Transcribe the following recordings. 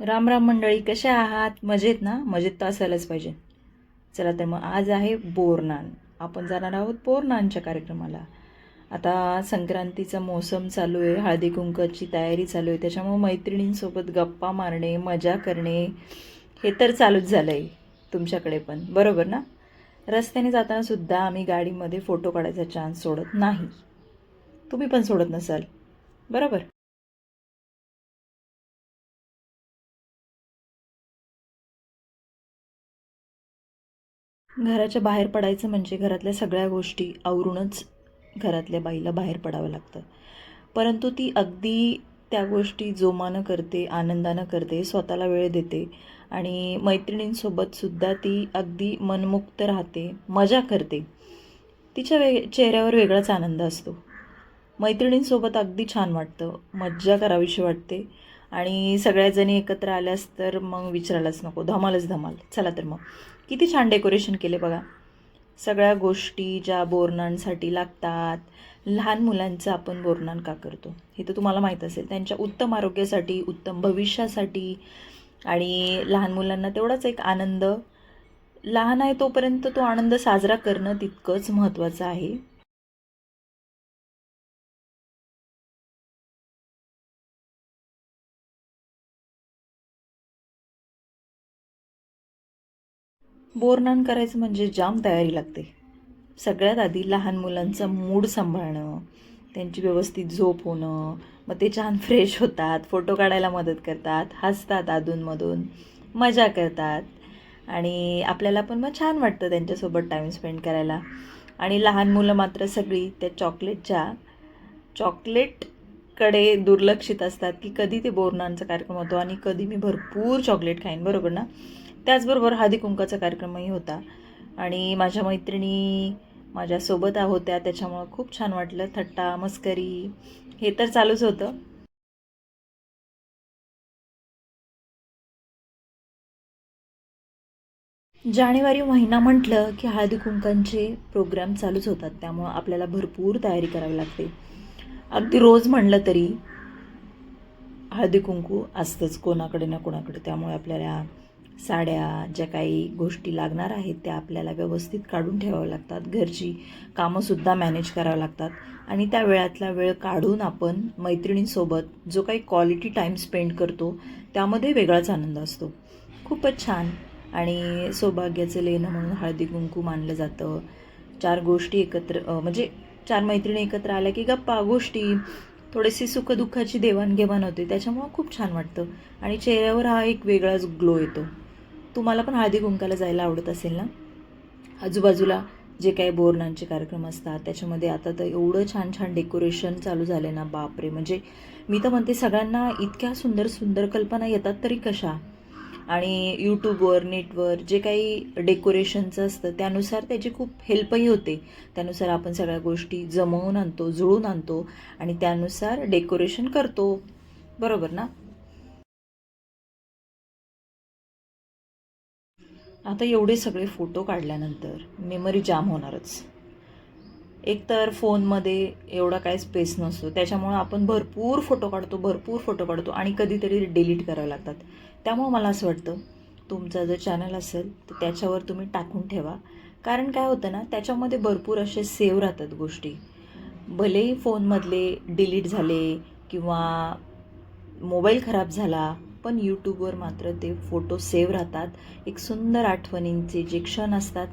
राम राम मंडळी कशा आहात? मजेत ना? मजेत तर असायलाच पाहिजे. चला तर मग आज आहे बोरनान. आपण जाणार आहोत बोरनानच्या कार्यक्रमाला. आता संक्रांतीचा मोसम चालू आहे हळदी कुंकची तयारी चालू आहे त्याच्यामुळे मैत्रिणींसोबत गप्पा मारणे मजा करणे हे तर चालूच झालं आहे तुमच्याकडे पण. बरोबर ना? रस्त्याने जाताना सुद्धा आम्ही गाडीमध्ये फोटो काढायचा चान्स सोडत नाही. तुम्ही पण सोडत नसाल. बरोबर? घराच्या बाहेर पडायचं म्हणजे घरातल्या सगळ्या गोष्टी आवरूनच घरातल्या बाईला बाहेर पडावं लागतं. परंतु ती अगदी त्या गोष्टी जोमानं करते आनंदानं करते स्वतःला वेळ देते आणि मैत्रिणींसोबतसुद्धा ती अगदी मनमुक्त राहते मजा करते. तिच्या वे चेहऱ्यावर वेगळाच आनंद असतो. मैत्रिणींसोबत अगदी छान वाटतं मज्जा करावीशी वाटते. आणि सगळ्याजणी एकत्र आल्यास तर मग विचारायलाच नको. धमालच धमाल. चला तर मग. किती छान डेकोरेशन केले बघा. सगळ्या गोष्टी ज्या बोरणांसाठी लागतात लहान मुलांचं आपण बोरणान का करतो? हे तर तुम्हाला माहीत असेल. त्यांच्या उत्तम आरोग्यासाठी उत्तम भविष्यासाठी आणि लहान मुलांना तेवढाच एक आनंद. लहान आहे तोपर्यंत तो आनंद साजरा करणं तितकंच महत्त्वाचं आहे. बोरनान करायचं म्हणजे जाम तयारी लागते. सगळ्यात आधी लहान मुलांचा मूड सांभाळणं त्यांची व्यवस्थित झोप होणं मग ते छान फ्रेश होतात फोटो काढायला मदत करतात हसतात अधूनमधून मजा करतात आणि आपल्याला पण मग छान वाटतं त्यांच्यासोबत टाईम स्पेंड करायला. आणि लहान मुलं मात्र सगळी त्या चॉकलेटच्या चॉकलेटकडे दुर्लक्षित असतात की कधी ते बोरनांचा कार्यक्रम होतो आणि कधी मी भरपूर चॉकलेट खाईन बरोबर ना? त्याचबरोबर हळदी कुंकाचा कार्यक्रमही होता. आणि माझ्या मैत्रिणी माझ्यासोबत होत्या त्याच्यामुळं खूप छान वाटलं. थट्टा मस्करी हे तर चालूच होतं. जानेवारी महिना म्हटलं की हळदी कुंकांचे प्रोग्राम चालूच होतात. त्यामुळं आपल्याला भरपूर तयारी करावी लागते. अगदी रोज म्हणलं तरी हळदी कुंकू असतंच कोणाकडे ना कोणाकडे. त्यामुळे आपल्याला साड्या ज्या काही गोष्टी लागणार आहेत त्या आपल्याला व्यवस्थित काढून ठेवाव्या लागतात. घरची कामंसुद्धा मॅनेज करावं लागतात. आणि त्या वेळातला वेळ काढून आपण मैत्रिणींसोबत जो काही क्वालिटी टाईम स्पेंड करतो त्यामध्ये वेगळाच आनंद असतो. खूपच छान. आणि सौभाग्याचं लेणं म्हणून हळदी कुंकू मानलं जातं. चार गोष्टी एकत्र म्हणजे चार मैत्रिणी एकत्र आल्या की गप्पा गोष्टी. थोडेसे सुखदुःखाची देवाणघेवाण होते. त्याच्यामुळं खूप छान वाटतं. आणि चेहऱ्यावर हा एक वेगळाच ग्लो येतो. तुम्हाला पण हळदी कुंकाला जायला आवडत असेल ना? आजूबाजूला जे काही बोरणांचे कार्यक्रम असतात त्याच्यामध्ये आता तर एवढं छान छान डेकोरेशन चालू झाले ना बापरे! म्हणजे मी तर म्हणते सगळ्यांना इतक्या सुंदर सुंदर कल्पना येतात तरी कशा? आणि यूट्यूबवर नेटवर जे काही डेकोरेशनचं असतं त्यानुसार त्याची खूप हेल्पही होते. त्यानुसार आपण सगळ्या गोष्टी जमवून आणतो जुळून आणतो आणि त्यानुसार डेकोरेशन करतो. बरोबर ना? आता एवढे सगळे फोटो काढल्यानंतर मेमरी जाम होणारच. एकतर फोनमध्ये एवढा काय स्पेस नसतो त्याच्यामुळं आपण भरपूर फोटो काढतो भरपूर फोटो काढतो आणि कधीतरी डिलीट करावे लागतात. त्यामुळं मला असं वाटतं तुमचा जर चॅनल असेल तर त्याच्यावर तुम्ही टाकून ठेवा. कारण काय होतं ना त्याच्यामध्ये भरपूर असे सेव्ह राहतात गोष्टी. भलेही फोनमधले डिलीट झाले किंवा मोबाईल खराब झाला पण यूट्यूबवर मात्र ते फोटो सेव्ह राहतात. एक सुंदर आठवणींचे जे क्षण असतात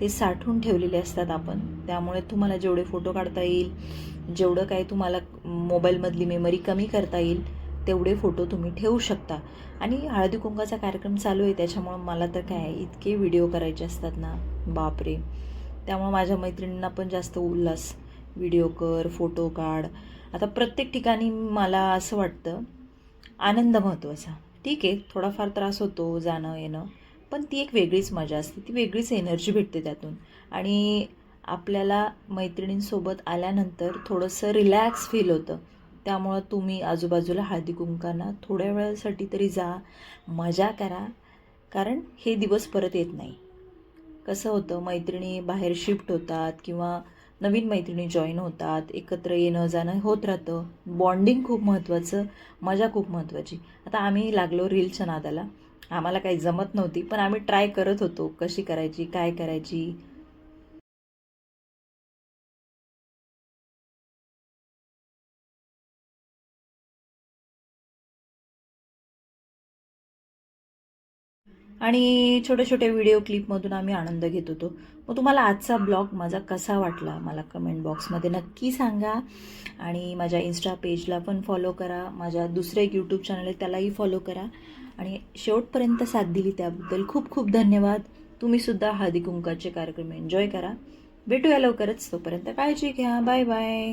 ते साठवून ठेवलेले असतात आपण. त्यामुळे तुम्हाला जेवढे फोटो काढता येईल जेवढं काय तुम्हाला मोबाईलमधली मेमरी कमी करता येईल तेवढे फोटो तुम्ही ठेवू शकता. आणि हळदी कुंकाचा कार्यक्रम चालू आहे त्याच्यामुळं मला तर काय इतके व्हिडिओ करायचे असतात ना बापरे. त्यामुळं माझ्या मैत्रिणींना पण जास्त उल्हास. व्हिडिओ कर फोटो काढ. आता प्रत्येक ठिकाणी मला असं वाटतं आनंद महत्त्वाचा ठीक आहे थोडाफार त्रास होतो जाणं येणं पण ती एक वेगळीच मजा असते. ती वेगळीच एनर्जी भेटते त्यातून. आणि आपल्याला मैत्रिणींसोबत आल्यानंतर थोडंसं रिलॅक्स फील होतं. त्यामुळं तुम्ही आजूबाजूला हळदी कुंकांना थोड्या वेळासाठी तरी जा मजा करा कारण हे दिवस परत येत नाही. कसं होतं मैत्रिणी बाहेर शिफ्ट होतात किंवा नवीन मैत्रिणी जॉईन होतात एकत्र येणं जाणं होत राहतं. बॉन्डिंग खूप महत्त्वाचं मजा खूप महत्त्वाची आता आम्ही लागलो रीलच्या नादाला आम्हाला काही जमत नव्हती पण आम्ही ट्राय करत होतो कशी करायची काय करायची. आणि छोटे छोटे व्हिडिओ क्लिपमधून आम्ही आनंद घेत होतो. मग तुम्हाला आजचा ब्लॉग माझा कसा वाटला मला कमेंट बॉक्समध्ये नक्की सांगा. आणि माझ्या इन्स्टा पेजला पण फॉलो करा. माझ्या दुसरं एक यूट्यूब चॅनल आहे त्यालाही फॉलो करा. आणि शेवटपर्यंत साथ दिली त्याबद्दल खूप खूप धन्यवाद. तुम्हीसुद्धा हळदी कुंकाचे कार्यक्रम एन्जॉय करा. भेटूया लवकरच. तोपर्यंत काळजी घ्या. Bye bye